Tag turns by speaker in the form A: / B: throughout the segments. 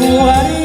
A: บัว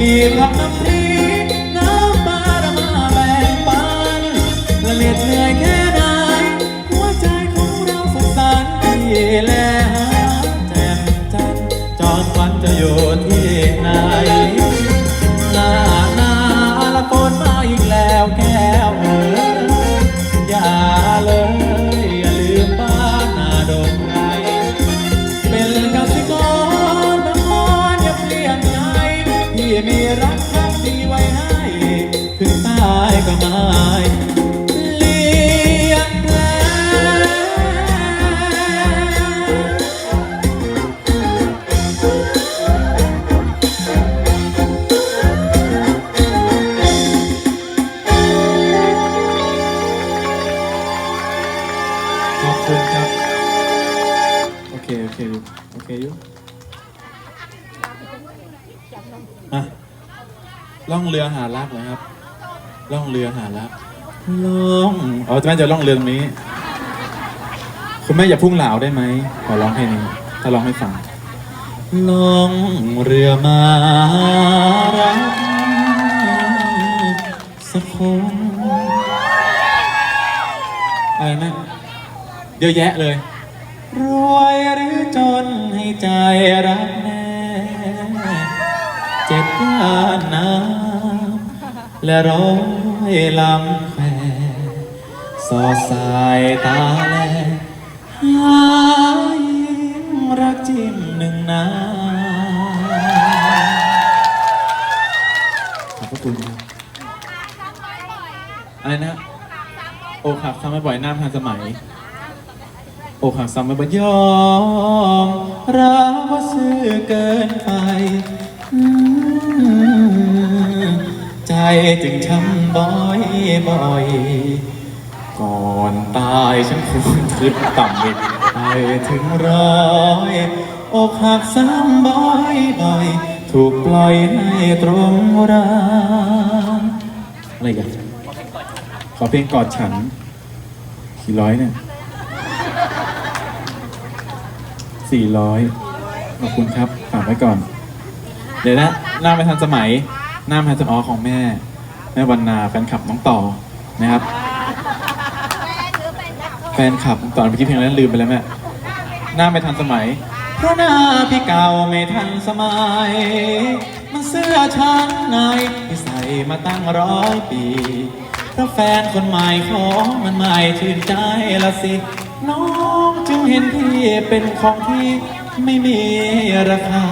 A: มีพักน้ำพริกน้ำปลาเรามาแบ่งปันละเลียดเหนื่อยแค่ไหนหัวใจของเราสดใสที่แลหาแจ่มจันทร์จอมวันจะอยู่ที่ไหน มีรักครั้งดีไว้ให้ถึงตายก็ไม่เลียนแลงขอบคุณครับ โอเค โอเค โอเคอยุอะ ล่องเรือหารักเลยครับ ล่องเรือหารักล่องอ๋อแม่จะล่องเรือตรงนี้ คุณแม่อย่าพุ่งเหลาได้ไหมขอร้องให้นี้ ถ้าร้องให้ฟังล่องเรือมารักสักคนอะไรนะเยอะแยะเลย รวยหรือจนให้ใจรักแน่ เจ็บล้านน้ำและร้อยลำแควสอดสายตาแลหายิ้มรักจิ้มหนึ่งนาขอบพระคุณครับอะไรนะ โอคักทำให้บ่อยน้าทันสมัย โอคักซ้ำไม่บ่ยอมรักว่าซื่อเกินไป จจึงช้ำบ่อยบ่อย ก่อนตายฉันควรคิดต่ำไปไปถึงร้อยอกหักซ้ำบ่อยบ่อย ถูกปล่อยให้ตรงรางอะไรกันขอเพลงกอดฉันกี่ร้อยเนี่ยสี่ร้อยขอบคุณครับฝากไว้ก่อน เดี๋ยวนะหน้าไม่ทันสมัย หน้าไม่ทันสมัยของแม่ แม่วันนาแฟนคลับน้องต่อนะครับ แฟนคลับตอนเมื่อกี้เพลงนั้นลืมไปแล้วแม่หน้าไม่ทันสมัย เพราะหน้าพี่เก่าไม่ทันสมัย มันเสื้อชั้นในที่ใส่มาตั้งร้อยปีเพราะแฟนคนใหม่ของมันใหม่ชื่นใจละสิ น้องจึงเห็นพี่เป็นของที่ไม่มีราคา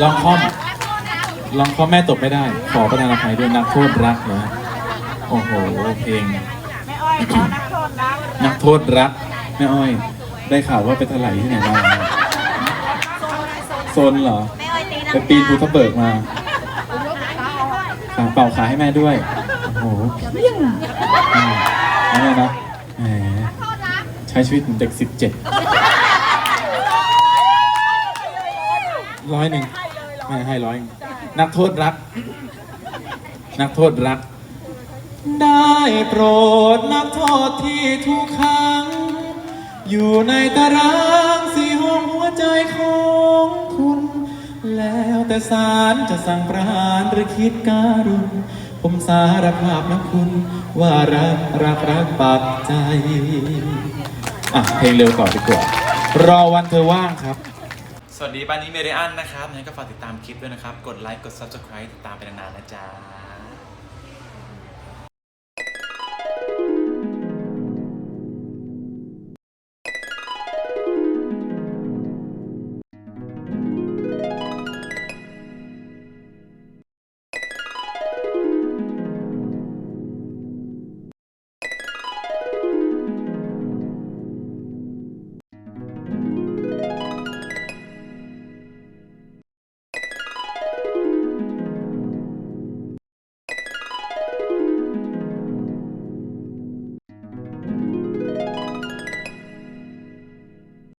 A: ลองคอม ลองคอมแม่ตบไม่ได้ ขอประทานอภัยด้วยนักโทษรักเหรอโอ้โหเพลง
B: แม่อ้อยขอนักโทษนะ
A: นักโทษรักแม่อ้อย ได้ข่าวว่าไปถลายที่ไหนมาโซนเหรอ
B: แม่อ้อยตีนั
A: ไปปีนภูทับเบิกมา
B: ขอ
A: ขาเป่าขาให้แม่ด้วย โอ้โหเพี้ยงอืมนั่นเลยนะแหมใช้ชีวิตเหมือนเด็กสิบเจ็ดร้อยหนึ่งไม่ให้ร้อยห นึ่งนักโทษรัก นักโทษรัก ได้โปรดนักโทษที่ทุกครั้ง อยู่ในตารางสีห้องหัวใจของคุณ แล้วแต่ศาลจะสั่งประหารหรือคิดการุณผมสารภาพนะคุณ ว่ารักรักรักปักใจ อะเพลงเร็วก่อนดีกว่า รอวันเธอว่างครับ สวัสดีบ้านนี้เมเรียนนะครับงั้นก็ฝากติดตามคลิปด้วยนะครับ กดไลค์ กด Subscribe ติดตามไปนานๆนะจ๊ะ